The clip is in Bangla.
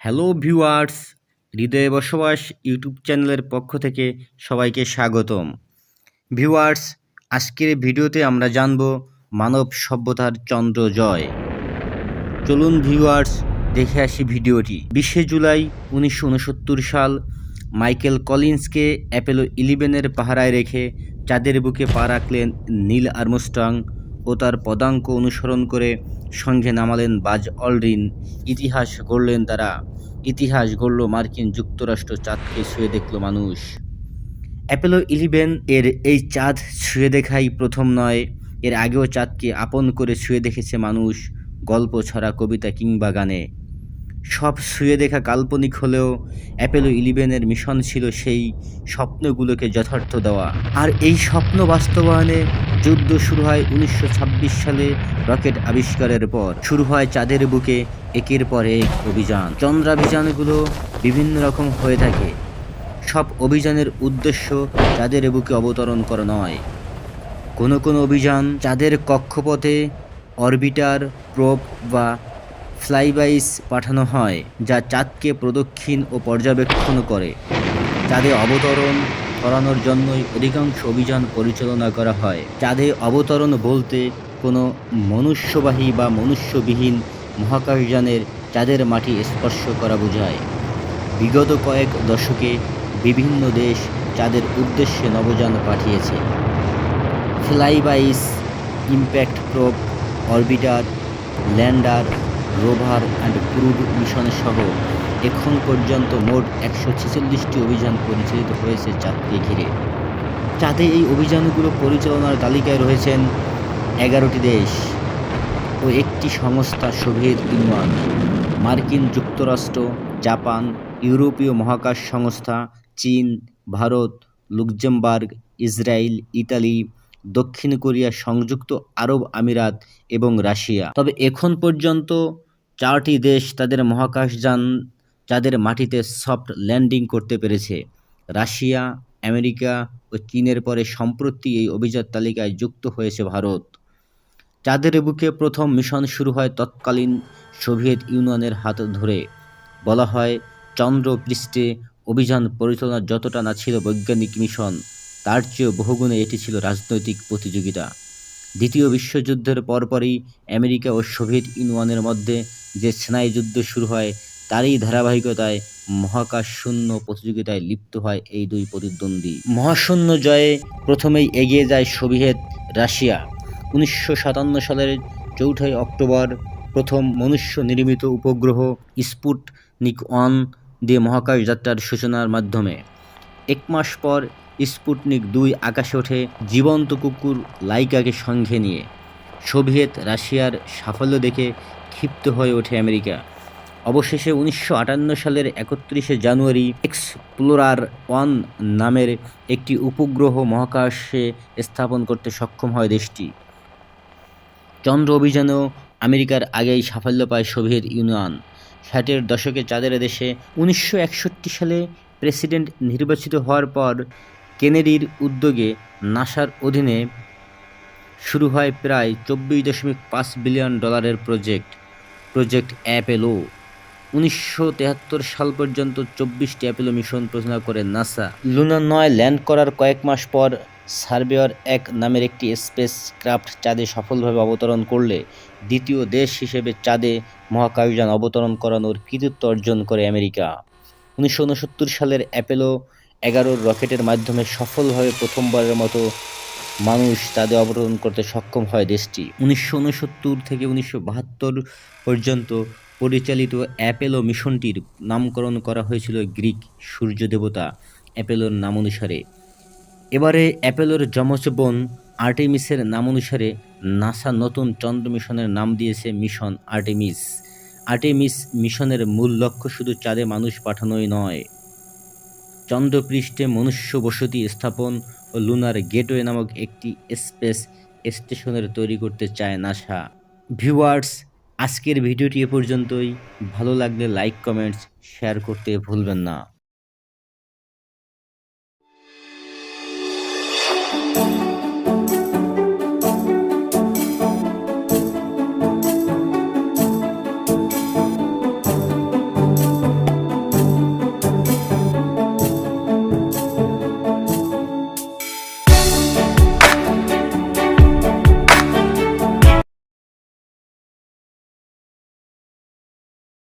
হ্যালো ভিউয়ার্স হৃদয়ে বসবাস ইউটিউব চ্যানেলের পক্ষ থেকে সবাইকে স্বাগতম। ভিউয়ার্স আজকের ভিডিওতে আমরা জানব মানব সভ্যতার চন্দ্র জয়। চলুন ভিউয়ার্স দেখে আসি ভিডিওটি। বিশে জুলাই উনিশশো উনসত্তর সাল, মাইকেল কলিন্সকে অ্যাপেলো ইলেভেনের পাহারায় রেখে চাঁদের বুকে পা রাখলেন নীল আর্মস্ট্রং। ও তার পদাঙ্ক অনুসরণ করে সঙ্গে নামালেন বাজ অলরিন। ইতিহাস গড়লেন তারা। ইতিহাস গড়ল মার্কিন যুক্তরাষ্ট্র, চাঁদকে ছুঁয়ে দেখল মানুষ। অ্যাপেলো ইলিভেন এর এই চাঁদ ছুঁয়ে দেখাই প্রথম নয়, এর আগেও চাঁদকে আপন করে ছুঁয়ে দেখেছে মানুষ, গল্প ছড়া কবিতা কিংবা গানে। সব ছুঁয়ে দেখা কাল্পনিক হলেও অ্যাপেলো ইলেভেনের মিশন ছিল সেই স্বপ্নগুলোকে যথার্থ দেওয়া। আর এই স্বপ্ন বাস্তবায়নে যুদ্ধ শুরু হয় উনিশশো ছাব্বিশ সালে রকেট আবিষ্কারের পর। শুরু হয় চাঁদের বুকে একের পর এক অভিযান। চন্দ্রাভিযানগুলো বিভিন্ন রকম হয়ে থাকে। সব অভিযানের উদ্দেশ্য চাঁদের বুকে অবতরণ করা নয়। কোনো কোনো অভিযান চাঁদের কক্ষপথে অরবিটার প্রোব বা ফ্লাইবাইস পাঠানো হয়, যা চাঁদকে প্রদক্ষিণ ও পর্যবেক্ষণ করে। চাঁদে অবতরণ করানোর জন্যই অধিকাংশ অভিযান পরিচালনা করা হয় চাঁদে অবতরণ বলতে কোনো মনুষ্যবাহী বা মনুষ্যবিহীন মহাকাশযানের চাঁদের মাটি স্পর্শ করা বোঝায়। বিগত কয়েক দশকে বিভিন্ন দেশ চাঁদের উদ্দেশ্যে নবযান পাঠিয়েছে। Flybys, impact probe, orbiter, lander, rover and crewed mission সহ এখন পর্যন্ত মোট একশো ছেচল্লিশটি অভিযান পরিচালিত হয়েছে চাঁদকে ঘিরে। চাঁদে এই অভিযানগুলো পরিচালনার তালিকায় রয়েছেন এগারোটি দেশ ও একটি সংস্থা সোভিয়েত ইউনিয়ন, মার্কিন যুক্তরাষ্ট্র, জাপান, ইউরোপীয় মহাকাশ সংস্থা, চীন, ভারত, লুক্সেমবার্গ, ইসরায়েল, ইতালি, দক্ষিণ কোরিয়া, সংযুক্ত আরব আমিরাত এবং রাশিয়া। তবে এখন পর্যন্ত চারটি দেশ তাদের মহাকাশযান যাদের মাটিতে সফট ল্যান্ডিং করতে পেরেছে। রাশিয়া, আমেরিকা ও চীনের পরে সম্প্রতি এই অভিযান তালিকায় যুক্ত হয়েছে ভারত। চাঁদের বুকে প্রথম মিশন শুরু হয় তৎকালীন সোভিয়েত ইউনিয়নের হাত ধরে। বলা হয় চন্দ্র পৃষ্ঠে অভিযান পরিচালনা যতটা না ছিল বৈজ্ঞানিক মিশন, তার চেয়েও বহুগুণে এটি ছিল রাজনৈতিক প্রতিযোগিতা। দ্বিতীয় বিশ্বযুদ্ধের পরপরই আমেরিকা ও সোভিয়েত ইউনিয়নের মধ্যে যে স্নায়ু যুদ্ধ শুরু হয় তারই ধারাবাহিকতায় মহাকাশ শূন্য প্রতিযোগিতায় লিপ্ত হয় এই দুই প্রতিদ্বন্দ্বী। মহাশূন্য জয়ে প্রথমেই এগিয়ে যায় সোভিয়েত রাশিয়া। উনিশশো সাতান্ন সালের চৌঠাই অক্টোবর প্রথম মনুষ্য নির্মিত উপগ্রহ স্পুটনিক ওয়ান দিয়ে মহাকাশ যাত্রার সূচনার মাধ্যমে। এক মাস পর স্পুটনিক দুই আকাশে ওঠে জীবন্ত কুকুর লাইকাকে সঙ্গে নিয়ে। সোভিয়েত রাশিয়ার সাফল্য দেখে ক্ষিপ্ত হয়ে ওঠে আমেরিকা। অবশেষে উনিশশো আটান্ন সালের একত্রিশে জানুয়ারি এক্সপ্লোরার ওয়ান নামের একটি উপগ্রহ মহাকাশে স্থাপন করতে সক্ষম হয় দেশটি। চন্দ্র অভিযানেও আমেরিকার আগেই সাফল্য পায় সোভিয়েত ইউনিয়ন। ষাটের দশকে চাঁদের দেশে উনিশশো একষট্টি সালে প্রেসিডেন্ট নির্বাচিত হওয়ার পর কেনেডির উদ্যোগে নাসার অধীনে শুরু হয় প্রায় চব্বিশ দশমিক পাঁচ বিলিয়ন ডলারের প্রজেক্ট। Project Apollo. উনিশশো সাল পর্যন্ত চব্বিশটি অ্যাপেলো মিশন পরিচালনা করে নাসা। লুনা নয় ল্যান্ড করার কয়েক মাস পর সার্ভেয়ার এক নামের একটি স্পেস ক্রাফট চাঁদে সফলভাবে অবতরণ করলে দ্বিতীয় দেশ হিসেবে চাঁদে মহাকাশযান অবতরণ করানোর কৃতিত্ব অর্জন করে আমেরিকা। উনিশশো উনসত্তর সালের অ্যাপেলো এগারোর রকেটের মাধ্যমে সফলভাবে প্রথমবারের মতো মানুষ তাদের অবতরণ করতে সক্ষম হয় দেশটি। উনিশশো উনসত্তর থেকে উনিশশো বাহাত্তর পর্যন্ত পরিচালিত অ্যাপেলো মিশনটির নামকরণ করা হয়েছিল গ্রিক সূর্য দেবতা অ্যাপেলোর নাম অনুসারে এবারে অ্যাপেলোর যমজ বোন আর্টেমিসের নাম অনুসারে নাসা নতুন চন্দ্র মিশনের নাম দিয়েছে মিশন আর্টেমিস। আর্টেমিস মিশনের মূল লক্ষ্য শুধু চাঁদে মানুষ পাঠানোই নয়। চন্দ্রপৃষ্ঠে মনুষ্য বসতি স্থাপন ও লুনার গেটওয়ে নামক একটি স্পেস স্টেশনের তৈরি করতে চায় নাসা। ভিউয়ার্স আজকের ভিডিওটি এ পর্যন্তই। ভালো লাগলে লাইক কমেন্টস শেয়ার করতে ভুলবেন না।